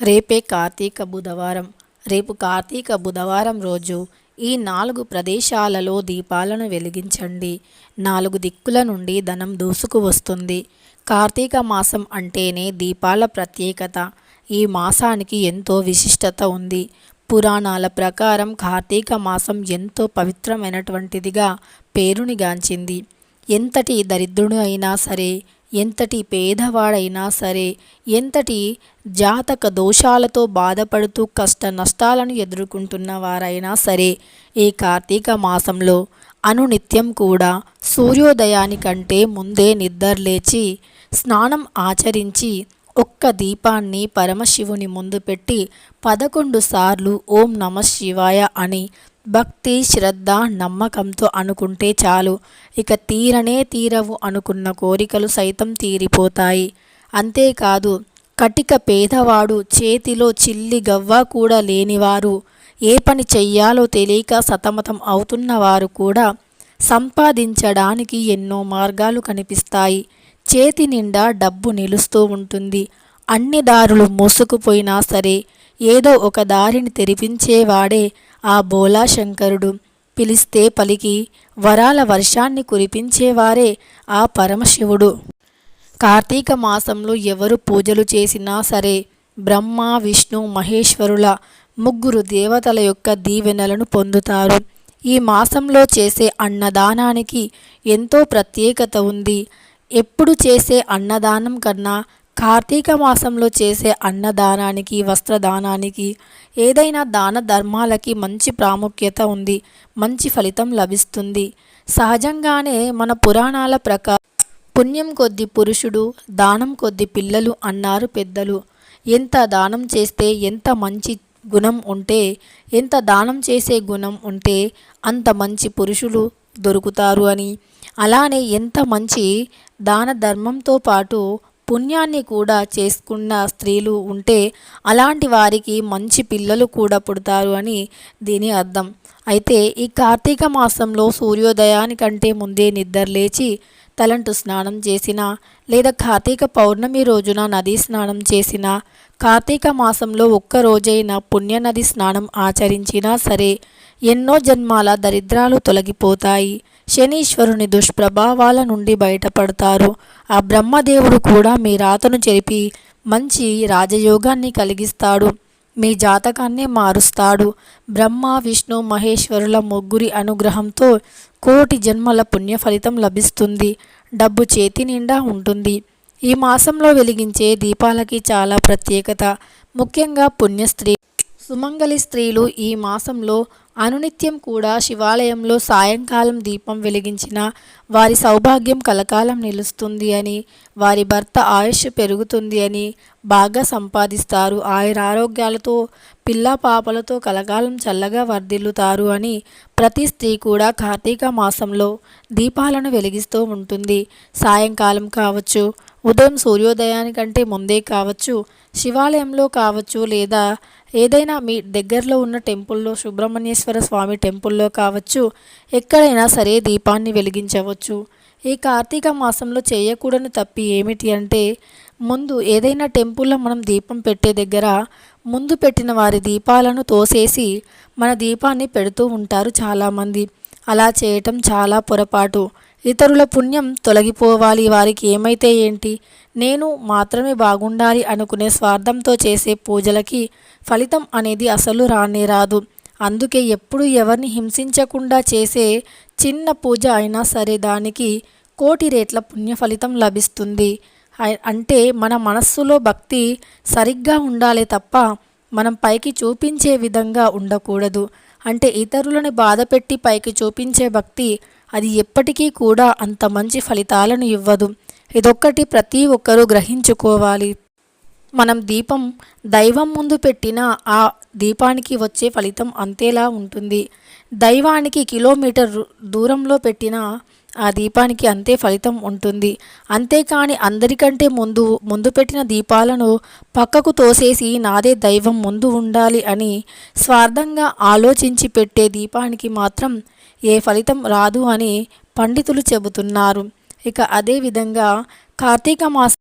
రేపే కార్తీక బుధవారం. రేపు కార్తీక బుధవారం రోజు ఈ నాలుగు ప్రదేశాలలో దీపాలను వెలిగించండి. నాలుగు దిక్కుల నుండి ధనం దూసుకు వస్తుంది. కార్తీక మాసం అంటేనే దీపాల ప్రత్యేకత. ఈ మాసానికి ఎంతో విశిష్టత ఉంది. పురాణాల ప్రకారం కార్తీక మాసం ఎంతో పవిత్రమైనటువంటిదిగా పేరునిగాంచింది ఎంతటి దరిద్రుడు అయినా సరే ఎంతటి పేదవాడైనా సరే ఎంతటి జాతక దోషాలతో బాధపడుతూ కష్ట నష్టాలను ఎదుర్కొంటున్న వారైనా సరే ఈ కార్తీక మాసంలో అనునిత్యం కూడా సూర్యోదయానికంటే ముందే నిద్రలేచి స్నానం ఆచరించి ఒక్క దీపాన్ని పరమశివుని ముందు పెట్టి పదకొండు సార్లు ఓం నమ శివాయ అని భక్తి శ్రద్ధ నమ్మకంతో అనుకుంటే చాలు. ఇక తీరనే తీరవు అనుకున్న కోరికలు సైతం తీరిపోతాయి. అంతేకాదు కటిక పేదవాడు చేతిలో చిల్లి గవ్వ కూడా లేనివారు ఏ పని చెయ్యాలో తెలియక సతమతం అవుతున్నవారు కూడా సంపాదించడానికి ఎన్నో మార్గాలు కనిపిస్తాయి. చేతి నిండా డబ్బు నిలుస్తూ ఉంటుంది. అన్ని దారులు మూసుకుపోయినా సరే ఏదో ఒక దారిని తెరిపించేవాడే ఆ బోలాశంకరుడు. పిలిస్తే పలికి వరాల వర్షాన్ని కురిపించేవారే ఆ పరమశివుడు. కార్తీక మాసంలో ఎవరు పూజలు చేసినా సరే బ్రహ్మ విష్ణు మహేశ్వరుల ముగ్గురు దేవతల యొక్క దీవెనలను పొందుతారు. ఈ మాసంలో చేసే అన్నదానానికి ఎంతో ప్రత్యేకత ఉంది. ఎప్పుడు చేసే అన్నదానం కన్నా కార్తీక మాసంలో చేసే అన్నదానానికి వస్త్రదానానికి ఏదైనా దాన ధర్మాలకి మంచి ప్రాముఖ్యత ఉంది మంచి ఫలితం లభిస్తుంది. సహజంగానే మన పురాణాల ప్రకారం పుణ్యం కొద్ది పురుషుడు దానం కొద్ది పిల్లలు అన్నారు పెద్దలు. ఎంత దానం చేస్తే ఎంత మంచి గుణం ఉంటే ఎంత దానం చేసే గుణం ఉంటే అంత మంచి పురుషులు దొరుకుతారు అని. అలానే ఎంత మంచి దాన ధర్మంతో పాటు పుణ్యాన్ని కూడా చేసుకున్న స్త్రీలు ఉంటే అలాంటి వారికి మంచి పిల్లలు కూడా పుడతారు అని దీని అర్థం. అయితే ఈ కార్తీక మాసంలో సూర్యోదయానికంటే ముందే నిద్ర లేచి తలంటు స్నానం చేసినా లేదా కార్తీక పౌర్ణమి రోజున నదీ స్నానం చేసినా కార్తీక మాసంలో ఒక్కరోజైన పుణ్యనది స్నానం ఆచరించినా సరే ఎన్నో జన్మాల దరిద్రాలు తొలగిపోతాయి. శనీశ్వరుని దుష్ప్రభావాల నుండి బయటపడతారు. ఆ బ్రహ్మదేవుడు కూడా మీ రాతను చెరిపి మంచి రాజయోగాన్ని కలిగిస్తాడు. మీ జాతకాన్ని మారుస్తాడు. బ్రహ్మ విష్ణు మహేశ్వరుల ముగ్గురి అనుగ్రహంతో కోటి జన్మల పుణ్య ఫలితం లభిస్తుంది. డబ్బు చేతి నిండా ఉంటుంది. ఈ మాసంలో వెలిగించే దీపాలకి చాలా ప్రత్యేకత. ముఖ్యంగా పుణ్యస్త్రీ సుమంగలి స్త్రీలు ఈ మాసంలో అనునిత్యం కూడా శివాలయంలో సాయంకాలం దీపం వెలిగించిన వారి సౌభాగ్యం కలకాలం నిలుస్తుంది అని వారి భర్త ఆయుష్ పెరుగుతుంది అని బాగా సంపాదిస్తారు. ఆయుర ఆరోగ్యాలతో పిల్ల పాపలతో కలకాలం చల్లగా వర్ధిల్లుతారు అని ప్రతి స్త్రీ కూడా కార్తీక మాసంలో దీపాలను వెలిగిస్తూ ఉంటుంది. సాయంకాలం కావచ్చు ఉదయం సూర్యోదయానికంటే ముందే కావచ్చు శివాలయంలో కావచ్చు లేదా ఏదైనా మీ దగ్గరలో ఉన్న టెంపుల్లో సుబ్రహ్మణ్యేశ్వర స్వామి టెంపుల్లో కావచ్చు ఎక్కడైనా సరే దీపాన్ని వెలిగించవచ్చు. ఈ కార్తీక మాసంలో చేయకూడని తప్పి ఏమిటి అంటే ముందు ఏదైనా టెంపుల్లో మనం దీపం పెట్టే దగ్గర ముందు పెట్టిన వారి దీపాలను తోసేసి మన దీపాన్ని పెడుతూ ఉంటారు చాలామంది. అలా చేయటం చాలా పొరపాటు. ఇతరుల పుణ్యం తొలగిపోవాలి. వారికి ఏమైతే ఏంటి? నేను మాత్రమే బాగుండాలి అనుకునే స్వార్థంతో చేసే పూజలకి ఫలితం అనేది అసలు రానే రాదు. అందుకే ఎప్పుడు ఎవరిని హింసించకుండా చేసే చిన్న పూజ అయినా సరే దానికి కోటి రేట్ల పుణ్య ఫలితం లభిస్తుంది. అంటే మన మనస్సులో భక్తి సరిగ్గా ఉండాలి తప్ప మనం పైకి చూపించే విధంగా ఉండకూడదు. అంటే ఇతరులను బాధపెట్టి పైకి చూపించే భక్తి అది ఎప్పటికీ కూడా అంత మంచి ఫలితాలను ఇవ్వదు. ఇదొక్కటి ప్రతి ఒక్కరూ గ్రహించుకోవాలి. మనం దీపం దైవం ముందు పెట్టిన ఆ దీపానికి వచ్చే ఫలితం అంతేలా ఉంటుంది. దైవానికి కిలోమీటర్ దూరంలో పెట్టిన ఆ దీపానికి అంతే ఫలితం ఉంటుంది. అంతేకాని అందరికంటే ముందు ముందు పెట్టిన దీపాలను పక్కకు తోసేసి నాదే దైవం ముందు ఉండాలి అని స్వార్థంగా ఆలోచించి పెట్టే దీపానికి మాత్రం ఏ ఫలితం రాదు అని పండితులు చెబుతున్నారు. ఇక అదేవిధంగా కార్తీక మాస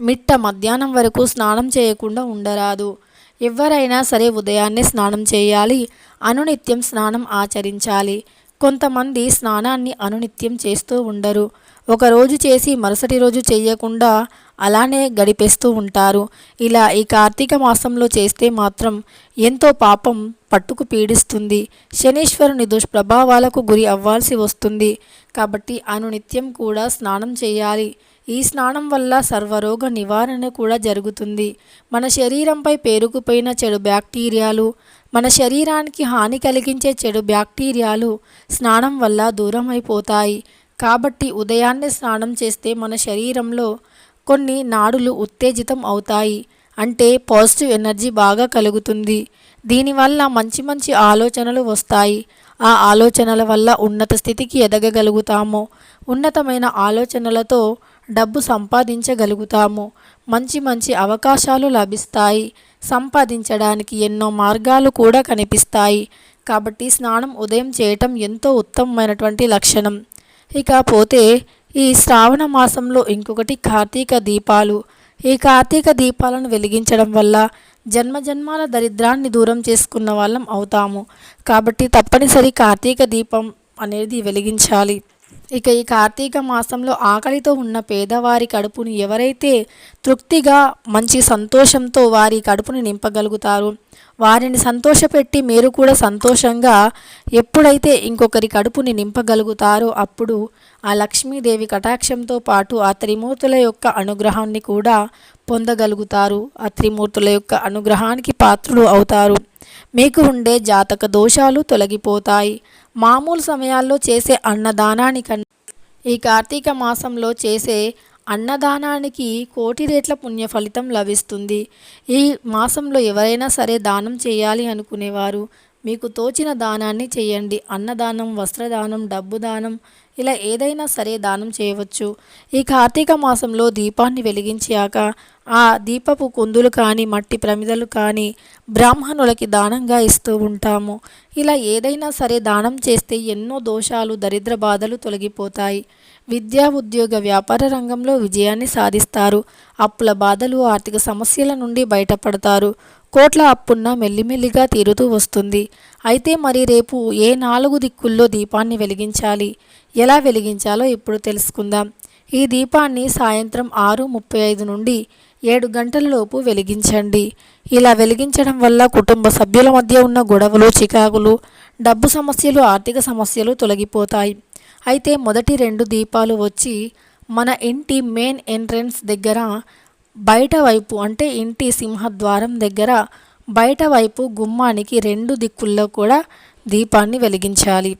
మిట్ట మధ్యాహ్నం వరకు స్నానం చేయకుండా ఉండరాదు. ఎవరైనా సరే ఉదయాన్నే స్నానం చేయాలి అనునిత్యం స్నానం ఆచరించాలి. కొంతమంది స్నానాన్ని అనునిత్యం చేస్తూ ఉండరు. ఒకరోజు చేసి మరుసటి రోజు చేయకుండా అలానే గడిపేస్తూ ఉంటారు. ఇలా ఈ కార్తీక మాసంలో చేస్తే మాత్రం ఎంతో పాపం పట్టుకు పీడిస్తుంది. శనీశ్వరుని దుష్ప్రభావాలకు గురి అవ్వాల్సి వస్తుంది. కాబట్టి అనునిత్యం కూడా స్నానం చేయాలి. ఈ స్నానం వల్ల సర్వరోగ నివారణ కూడా జరుగుతుంది. మన శరీరంపై పేరుకుపోయిన చెడు బ్యాక్టీరియాలు మన శరీరానికి హాని కలిగించే చెడు బ్యాక్టీరియాలు స్నానం వల్ల దూరం అయిపోతాయి కాబట్టి ఉదయాన్నే స్నానం చేస్తే మన శరీరంలో కొన్ని నాడులు ఉత్తేజితం అవుతాయి. అంటే పాజిటివ్ ఎనర్జీ బాగా కలుగుతుంది. దీనివల్ల మంచి మంచి ఆలోచనలు వస్తాయి. ఆ ఆలోచనల వల్ల ఉన్నత స్థితికి ఎదగగలుగుతాము. ఉన్నతమైన ఆలోచనలతో డబ్బు సంపాదించగలుగుతాము. మంచి మంచి అవకాశాలు లభిస్తాయి. సంపాదించడానికి ఎన్నో మార్గాలు కూడా కనిపిస్తాయి. కాబట్టి స్నానం ఉదయం చేయటం ఎంతో ఉత్తమమైనటువంటి లక్షణం. ఇకపోతే ఈ శ్రావణ మాసంలో ఇంకొకటి కార్తీక దీపాలు. ఈ కార్తీక దీపాలను వెలిగించడం వల్ల జన్మజన్మాల దరిద్రాన్ని దూరం చేసుకున్న వాళ్ళం అవుతాము. కాబట్టి తప్పనిసరి కార్తీక దీపం అనేది వెలిగించాలి. ఇక ఈ కార్తీక మాసంలో ఆకలితో ఉన్న పేదవారి కడుపుని ఎవరైతే తృప్తిగా మంచి సంతోషంతో వారి కడుపుని నింపగలుగుతారు వారిని సంతోషపెట్టి మీరు కూడా సంతోషంగా ఎప్పుడైతే ఇంకొకరి కడుపుని నింపగలుగుతారో అప్పుడు ఆ లక్ష్మీదేవి కటాక్షంతో పాటు ఆ త్రిమూర్తుల యొక్క అనుగ్రహాన్ని కూడా పొందగలుగుతారు. ఆ త్రిమూర్తుల యొక్క అనుగ్రహానికి పాత్రులు అవుతారు. మీకు ఉండే జాతక దోషాలు తొలగిపోతాయి. మామూలు సమయాల్లో చేసే అన్నదానానికన్నా ఈ కార్తీక మాసంలో చేసే అన్నదానానికి కోటి రేట్ల పుణ్య ఫలితం లభిస్తుంది. ఈ మాసంలో ఎవరైనా సరే దానం చేయాలి అనుకునేవారు. మీకు తోచిన దానాన్ని చేయండి. అన్నదానం వస్త్రదానం డబ్బు దానం ఇలా ఏదైనా సరే దానం చేయవచ్చు. ఈ కార్తీక మాసంలో దీపాన్ని వెలిగించాక ఆ దీపపు కుందులు కానీ మట్టి ప్రమిదలు కానీ బ్రాహ్మణులకి దానంగా ఇస్తూ ఉంటాము. ఇలా ఏదైనా సరే దానం చేస్తే ఎన్నో దోషాలు దరిద్ర బాధలు తొలగిపోతాయి. విద్యా ఉద్యోగ వ్యాపార రంగంలో విజయాన్ని సాధిస్తారు. అప్పుల బాధలు ఆర్థిక సమస్యల నుండి బయటపడతారు. కోట్ల అప్పున్న మెల్లిమెల్లిగా తీరుతూ వస్తుంది. అయితే మరి రేపు ఏ నాలుగు దిక్కుల్లో దీపాన్ని వెలిగించాలి? ఎలా వెలిగించాలో ఇప్పుడు తెలుసుకుందాం. ఈ దీపాన్ని సాయంత్రం ఆరు ముప్పై ఐదు నుండి ఏడు గంటలలోపు వెలిగించండి. ఇలా వెలిగించడం వల్ల కుటుంబ సభ్యుల మధ్య ఉన్న గొడవలు చికాకులు డబ్బు సమస్యలు ఆర్థిక సమస్యలు తొలగిపోతాయి. అయితే మొదటి రెండు దీపాలు వచ్చి మన ఇంటి మెయిన్ ఎంట్రన్స్ దగ్గర బయట వైపు అంటే ఇంటి సింహద్వారం దగ్గర బయట వైపు గుమ్మానికి రెండు దిక్కుల్లో కూడా దీపాన్ని వెలిగించాలి.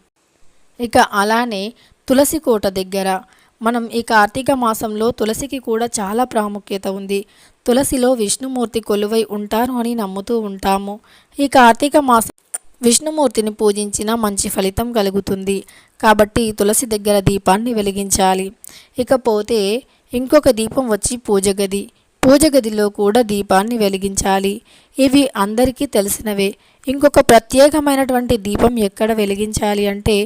ఇక అలానే తులసి కోట దగ్గర మనం ఈ కార్తీక మాసంలో తులసికి కూడా చాలా ప్రాముఖ్యత ఉంది. తులసిలో విష్ణుమూర్తి కొలువై ఉంటారు అని నమ్ముతూ ఉంటాము. ఈ కార్తీక మాసం విష్ణుమూర్తిని పూజించిన మంచి ఫలితం కలుగుతుంది. కాబట్టి తులసి దగ్గర దీపాన్ని వెలిగించాలి. ఇకపోతే ఇంకొక దీపం వచ్చి పూజ గది. పూజ గదిలో కూడా దీపాన్ని వెలిగించాలి. ఇవి అందరికీ తెలిసినవే. ఇంకొక ప్రత్యేకమైనటువంటి దీపం ఎక్కడ వెలిగించాలి అంటే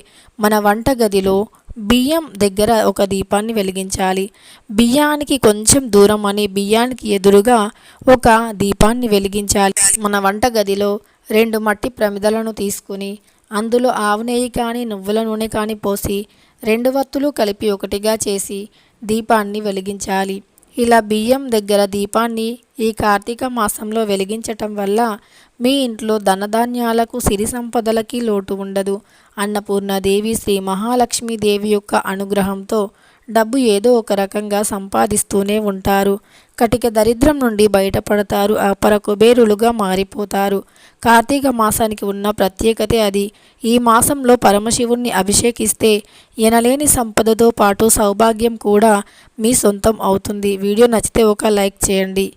మన వంట గదిలో బియ్యం దగ్గర ఒక దీపాన్ని వెలిగించాలి. బియ్యానికి కొంచెం దూరం అని బియ్యానికి ఎదురుగా ఒక దీపాన్ని వెలిగించాలి. మన వంట గదిలో రెండు మట్టి ప్రమిదలను తీసుకుని అందులో ఆవు నెయ్యి కానీ నువ్వుల నూనె కానీ పోసి రెండు వత్తులు కలిపి ఒకటిగా చేసి దీపాన్ని వెలిగించాలి. ఇలా బియ్యం దగ్గర దీపాన్ని ఈ కార్తీక మాసంలో వెలిగించటం వల్ల మీ ఇంట్లో ధనధాన్యాలకు సిరి సంపదలకి లోటు ఉండదు. అన్నపూర్ణదేవి శ్రీ మహాలక్ష్మీదేవి యొక్క అనుగ్రహంతో డబ్బు ఏదో ఒక రకంగా సంపాదిస్తూనే ఉంటారు. కటిక దరిద్రం నుండి బయటపడతారు. అపర కుబేరులుగా మారిపోతారు. కార్తీక మాసానికి ఉన్న ప్రత్యేకతే అది. ఈ మాసంలో పరమశివుణ్ణి అభిషేకిస్తే ఎనలేని సంపదతో పాటు సౌభాగ్యం కూడా మీ సొంతం అవుతుంది. వీడియో నచ్చితే ఒక లైక్ చేయండి.